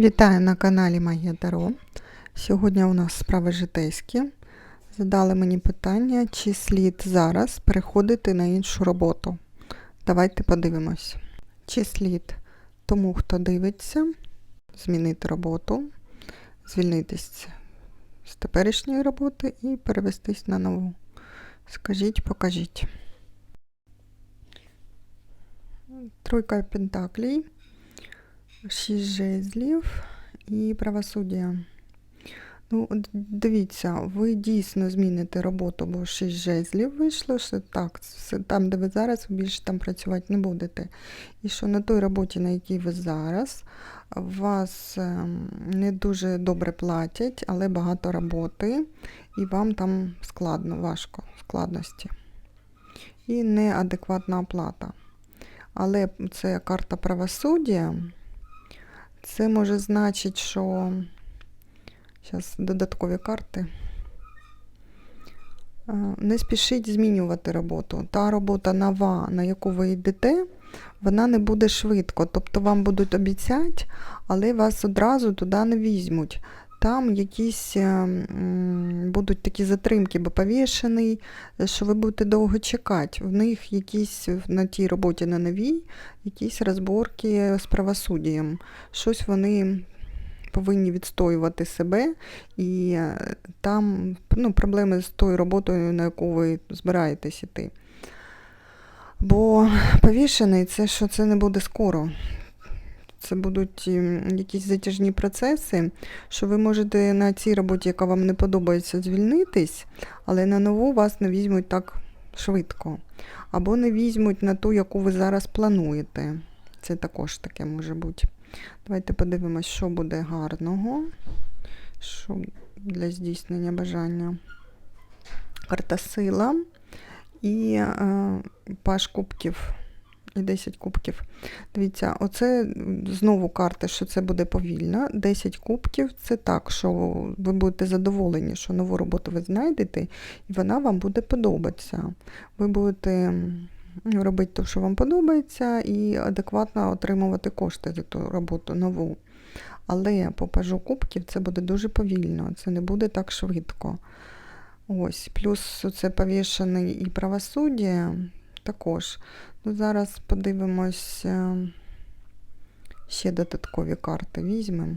Вітаю на каналі Магія Таро. Сьогодні у нас справи житейські. Задали мені питання, чи слід зараз переходити на іншу роботу. Давайте подивимось. Чи слід тому, хто дивиться, змінити роботу, звільнитись з теперішньої роботи і перевестись на нову. Скажіть, покажіть. Тройка пентаклей. Шість жезлів і правосуддя. Ну, дивіться, ви дійсно зміните роботу, бо шість жезлів вийшло, що так, там, де ви зараз, ви більше там працювати не будете. І що на той роботі, на якій ви зараз, вас ем, не дуже добре платять, але багато роботи, і вам там складно, важко, складності. І неадекватна оплата. Але це карта правосуддя. Це може значить, що зараз додаткові карти. Не спішіть змінювати роботу. Та робота нова, на яку ви йдете, вона не буде швидко. Тобто вам будуть обіцяти, але вас одразу туди не візьмуть. Там якісь е, будуть такі затримки, бо повішений, що ви будете довго чекати. В них якісь на тій роботі на новій, якісь розборки з правосуддям. Щось вони повинні відстоювати себе, і е, там ну, проблеми з тою роботою, на яку ви збираєтесь іти. Бо повішений це що це не буде скоро. Це будуть ем, якісь затяжні процеси, що ви можете на цій роботі, яка вам не подобається, звільнитись, але на нову вас не візьмуть так швидко. Або не візьмуть на ту, яку ви зараз плануєте. Це також таке може бути. Давайте подивимось, що буде гарного, що для здійснення бажання. Карта сила і е, паш кубків. І 10 кубків. Дивіться, оце знову карта, що це буде повільно. 10 кубків це так, що ви будете задоволені, що нову роботу ви знайдете, і вона вам буде подобатися. Ви будете робити те, що вам подобається, і адекватно отримувати кошти за ту роботу нову. Але по пажу кубків це буде дуже повільно, це не буде так швидко. Ось, Плюс це повішений і правосуддя також. Ну, Зараз подивимось е, ще додаткові карти візьмемо.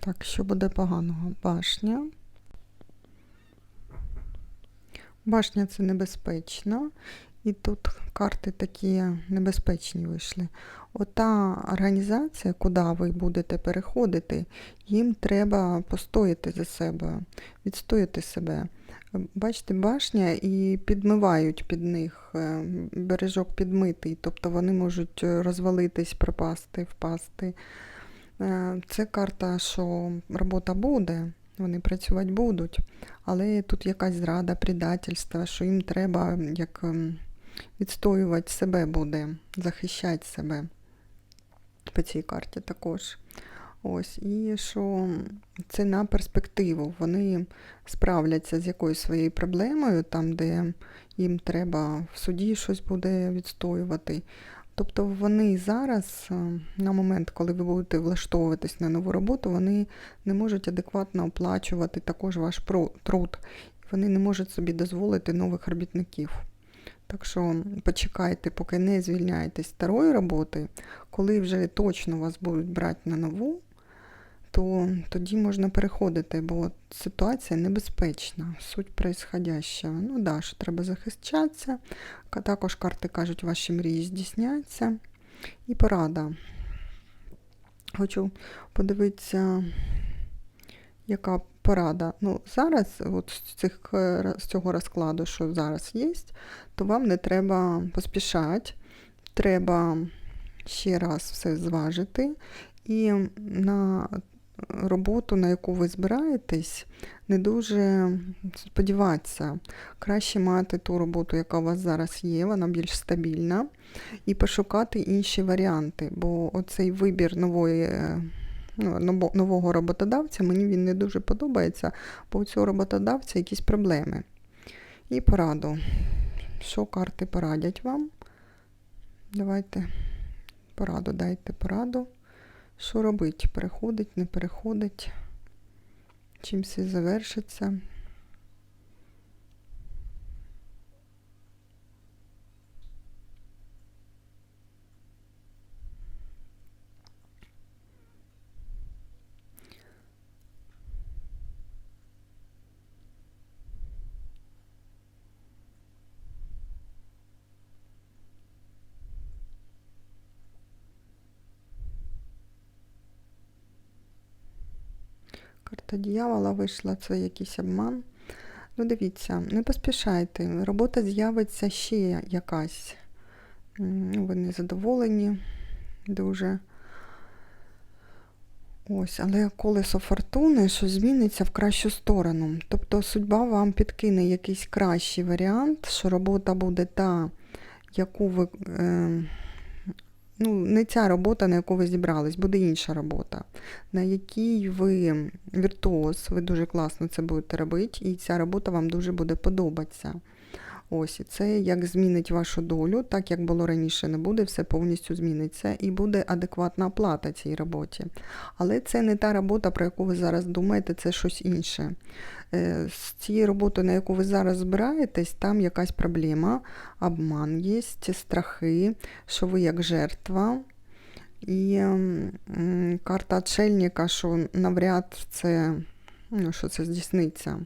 Так, що буде поганого? Башня. Башня це небезпечно. І тут карти такі небезпечні вийшли. Ота організація, куди ви будете переходити, їм треба постояти за себе, відстояти себе. Бачите, башня і підмивають під них, е, бережок підмитий, тобто вони можуть розвалитись, пропасти, впасти. Е, Це карта, що робота буде, вони працювати будуть, але тут якась зрада, предательство, що їм треба як ем, відстоювати себе буде, захищати себе по цій карті також. Ось, І що це на перспективу. Вони справляться з якоюсь своєю проблемою, там, де їм треба в суді щось буде відстоювати. Тобто вони зараз, е, на момент, коли ви будете влаштовуватись на нову роботу, вони не можуть адекватно оплачувати також ваш труд. Вони не можуть собі дозволити нових робітників. Так що почекайте, поки не звільняєтесь старої роботи, коли вже точно вас будуть брати на нову, то тоді можна переходити, бо ситуація небезпечна, суть происходящего. Ну да, що треба захищатися. Також карти кажуть, ваші мрії здійсняться. І порада. Хочу подивитися, яка порада. Ну, Зараз, от з, цих, з цього розкладу, що зараз є, то вам не треба поспішати. Треба ще раз все зважити. І на роботу, на яку ви збираєтесь, не дуже сподіватися. Краще мати ту роботу, яка у вас зараз є, вона більш стабільна, і пошукати інші варіанти, бо оцей вибір нової. Ну, нового роботодавця, мені він не дуже подобається, бо у цього роботодавця якісь проблеми. І пораду. Що карти порадять вам? Давайте пораду, дайте пораду Що робить? Переходить, не переходить? Чим все завершиться? Карта дьявола вийшла, це якийсь обман. Ну, дивіться, не поспішайте. Робота з'явиться ще якась. Ви не задоволені дуже. Ось, але колесо фортуни, що зміниться в кращу сторону. Тобто судьба вам підкине якийсь кращий варіант, що робота буде та, яку ви. Е, ну, не ця робота, на яку ви зібрались, буде інша робота, на якій ви віртуоз, ви дуже класно це будете робити, і ця робота вам дуже буде подобатися. Ось, і це як змінить вашу долю, так як було раніше, не буде, все повністю зміниться і буде адекватна оплата цій роботі. Але це не та робота, про яку ви зараз думаєте, це щось інше. Е, З цією роботою, на яку ви зараз збираєтесь, там якась проблема, обман є, страхи, що ви як жертва. І карта отшельника, що навряд це, що це здійсниться.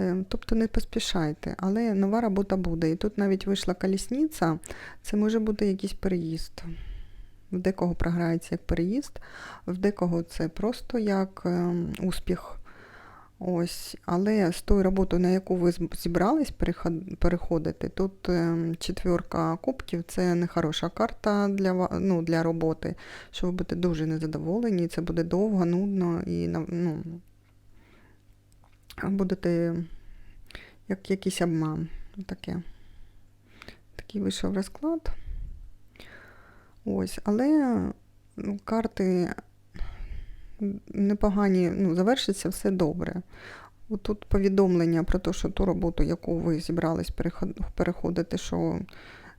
Е, Тобто не поспішайте, але нова робота буде. І тут навіть вийшла колісниця, це може бути якийсь переїзд. В декого програється як переїзд, в декого це просто як е, успіх. Ось, але з тою роботою, на яку ви зібрались переходити, тут е, четвірка кубків це не хороша карта для, ну, для роботи, що ви будете дуже незадоволені, це буде довго, нудно і ну, будете як якийсь обман. Таке. Такий вийшов розклад. Ось, але ну, карти непогані, ну, завершиться все добре. Тут повідомлення про те, що ту роботу, яку ви зібрались переходити, що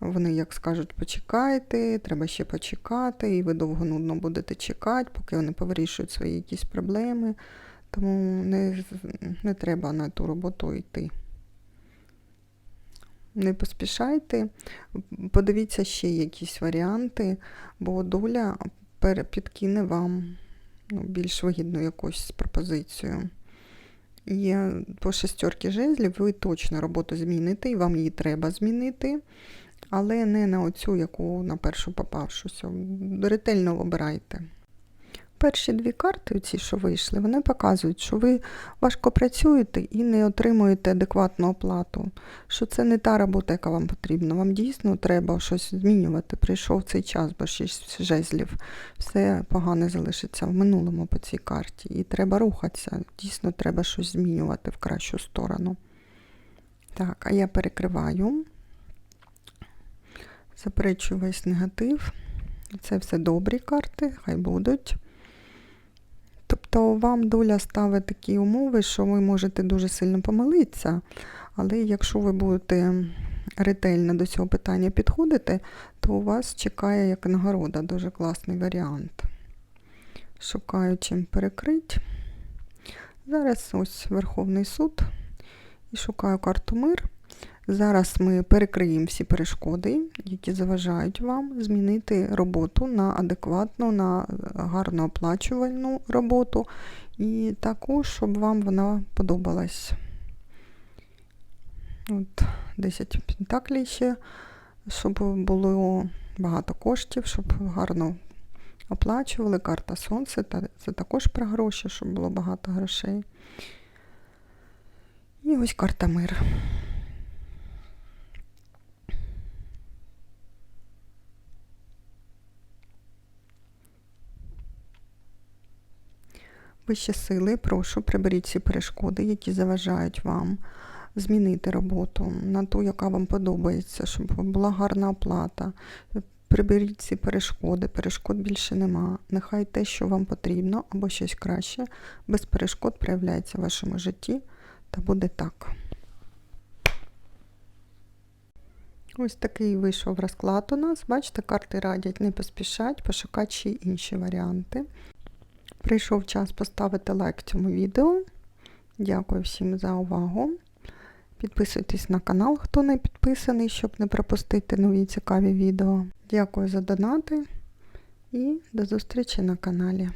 вони як скажуть, почекайте, треба ще почекати, і ви довго нудно будете чекати, поки вони повирішують свої якісь проблеми. Тому не, не треба на ту роботу йти. Не поспішайте, подивіться ще якісь варіанти, бо доля підкине вам ну, більш вигідну якусь пропозицію. І по шестерки жезлів ви точно роботу зміните, і вам її треба змінити, але не на оцю, яку на першу попавшуся. Ретельно обирайте. Перші дві карти, ці, що вийшли, вони показують, що ви важко працюєте і не отримуєте адекватну оплату, що це не та робота, яка вам потрібна. Вам дійсно треба щось змінювати. Прийшов цей час, бо шість жезлів. Все погане залишиться в минулому по цій карті. І треба рухатися. Дійсно, треба щось змінювати в кращу сторону. Так, а я перекриваю. Заперечую весь негатив. Це все добрі карти, хай будуть. Тобто вам доля ставить такі умови, що ви можете дуже сильно помилитися, але якщо ви будете ретельно до цього питання підходити, то у вас чекає як нагорода дуже класний варіант. Шукаю чим перекрити. Зараз ось Верховний суд і шукаю карту мир. Зараз ми перекриємо всі перешкоди, які заважають вам змінити роботу на адекватну, на гарно оплачувальну роботу, і таку, щоб вам вона подобалась. От 10 пентаклей ще, щоб було багато коштів, щоб гарно оплачували. Карта Сонце, та це також про гроші, щоб було багато грошей. І ось карта мир. Вищі сили, прошу, приберіть ці перешкоди, які заважають вам змінити роботу на ту, яка вам подобається, щоб була гарна оплата. Приберіть ці перешкоди, перешкод більше нема. Нехай те, що вам потрібно, або щось краще, без перешкод проявляється в вашому житті, та буде так. Ось такий вийшов розклад у нас. Бачите, карти радять не поспішать, пошукати ще й інші варіанти. Прийшов час поставити лайк цьому відео. Дякую всім за увагу. Підписуйтесь на канал, хто не підписаний, щоб не пропустити нові цікаві відео. Дякую за донати і до зустрічі на каналі.